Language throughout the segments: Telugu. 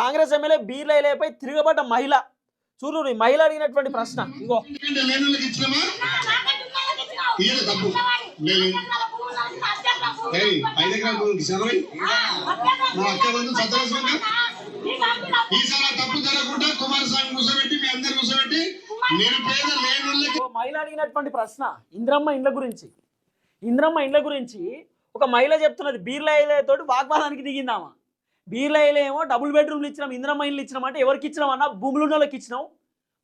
కాంగ్రెస్ ఎమ్మెల్యే బీర్లైలేపై తిరగబడ్డ మహిళ. చూడు ఈ మహిళ అడిగినటువంటి ప్రశ్న. ఇగో. మహిళ అడిగినటువంటి ప్రశ్న. ఇంద్రమ్మ ఇండ్ల గురించి. ఇంద్రమ్మ ఇండ్ల గురించి ఒక మహిళ చెప్తున్నది. బీర్లైలతోటి వాగ్వాదానికి దిగిందామా? బీర్లైలు ఏమో డబుల్ బెడ్రూమ్లు ఇచ్చినాం ఇంద్రమ్మ ఇల్లు ఇచ్చినాం అంటే ఎవరికి ఇచ్చినాం అన్న? భూములు ఉన్న వాళ్ళకి ఇచ్చినాం.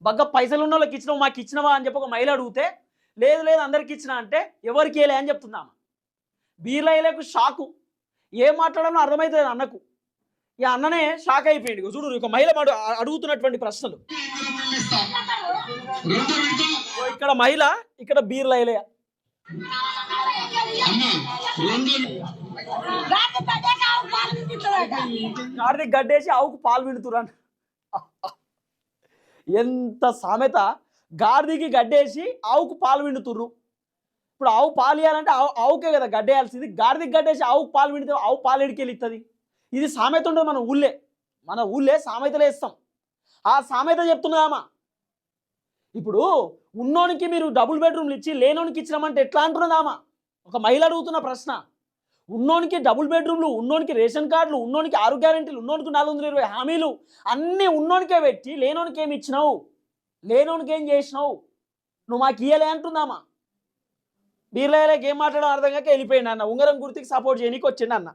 బగ్గ పైసలు ఉన్న వాళ్ళకి ఇచ్చినావు మాకు ఇచ్చినవా అని చెప్పి ఒక మహిళ అడిగితే లేదు లేదు అందరికి ఇచ్చిన అంటే ఎవరికి వేయలే అని చెప్తుందామా బీర్లైలకు షాకు. ఏం మాట్లాడాలో అర్థమవుతుంది అన్నకు. ఈ అన్ననే షాక్ అయిపోయింది. చూడు ఒక మహిళ అడుగుతున్నటువంటి ప్రశ్నలు. ఇక్కడ మహిళ ఇక్కడ బీర్లైలే అమ్మ గడ్డేసి ఆవుకు పాలు పిండుతురాను ఎంత సామెత. గాడిదికి గడ్డేసి ఆవుకు పాలు పిండుతుర్రు. ఇప్పుడు ఆవు పాలు ఇవ్వాలంటే ఆవు ఆవుకే కదా గడ్డేయాల్సింది. గాడిదికి గడ్డేసి ఆవుకు పాలు పిండితే ఆవు పాలు ఎడికెళ్ళి ఇస్తుంది ఇది సామెత ఉండదు మన ఊళ్ళే. మన ఊళ్ళే సామెతలే ఇస్తాం. ఆ సామెత చెప్తున్నామా ఇప్పుడు ఉన్నోనికి మీరు డబుల్ బెడ్రూమ్లు ఇచ్చి లేనోనికి ఇచ్చినామంటే ఎట్లా అంటున్నదామా ఒక మహిళ అడుగుతున్న ప్రశ్న. ఉన్నోనికి డబుల్ బెడ్రూమ్లు ఉన్నోనికి రేషన్ కార్డులు ఉన్నోనికి ఆరు గ్యారెంటీలు ఉన్నోనికి నాలుగు వందల ఇరవై హామీలు అన్నీ ఉన్నోనికే పెట్టి లేనోనికి ఏమి ఇచ్చినావు? లేనోనికి ఏం చేసినావు? నువ్వు మాకు ఇయ్యలే అంటుందామా బీర్లయ్యలకి ఏం మాట్లాడడం అర్థం కాక వెళ్ళిపోయింది అన్న. ఉంగరం గుర్తికి సపోర్ట్ చేయనీకి వచ్చిండు అన్న.